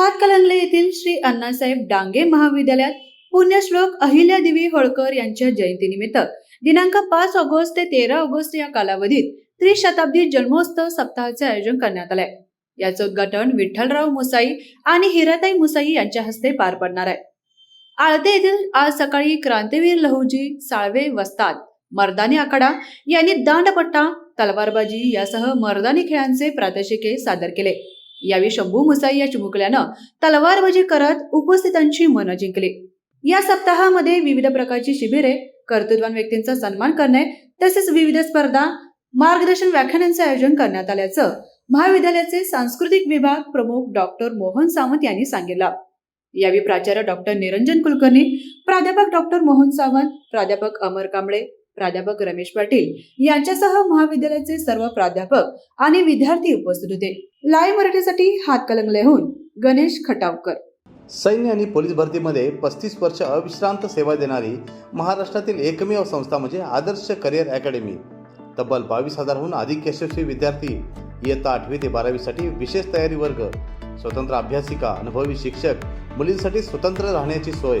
हातकलंगले येथील श्री अण्णासाहेब डांगे महाविद्यालयात पुण्यश्लोक अहिल्यादेवी होळकर यांच्या जयंतीनिमित्त दिनांक पाच ऑगस्ट ते तेरा ऑगस्ट या कालावधीत त्रिशताब्दी जन्मोत्सव सप्ताहाचे आयोजन करण्यात आले याचं उद्घाटन विठ्ठलराव मुसाई आणि हिराताई मुसाई यांच्या हस्ते पार पडणार आहे. आळते येथील आज सकाळी क्रांतीवीर लहुजी साळवे वस्ताद मर्दानी आखाडा यांनी दांडपट्टा तलवारबाजी यासह मर्दानी खेळांचे प्रात्यक्षिके सादर केले. यावेळी शंभू मुसाई या चिमुकल्यानं तलवारबाजी करत उपस्थितांची मनं जिंकली. या सप्ताहामध्ये विविध प्रकारची शिबिरे कर्तृत्वान व्यक्तींचा सन्मान करणे तसेच विविध स्पर्धा मार्गदर्शन व्याख्यानांचे आयोजन करण्यात आल्याचं महाविद्यालयाचे सांस्कृतिक विभाग प्रमुख डॉक्टर मोहन सावंत यांनी सांगितलं. यावेळी प्राचार्य डॉक्टर निरंजन कुलकर्णी प्राध्यापक डॉक्टर मोहन सावंत प्राध्यापक अमर कांबळे प्राध्यापक रमेश पाटील यांच्यासह महाविद्यालयाचे सर्व प्राध्यापक आणि विद्यार्थी उपस्थित होते. लाईव्ह मराठीसाठी हातकलंगलेहून गणेश खटावकर. सैन्य आणि पोलीस भरतीमध्ये पस्तीस वर्ष अविश्रांत सेवा देणारी महाराष्ट्रातील एकमेव संस्था म्हणजे आदर्श करिअर अकॅडमी. तब्बल बावीस हजारहून अधिक यशस्वी विद्यार्थी इयत्ता आठवी ते बारावीसाठी विशेष तयारी वर्ग स्वतंत्र अभ्यासिका अनुभवी शिक्षक मुलींसाठी स्वतंत्र राहण्याची सोय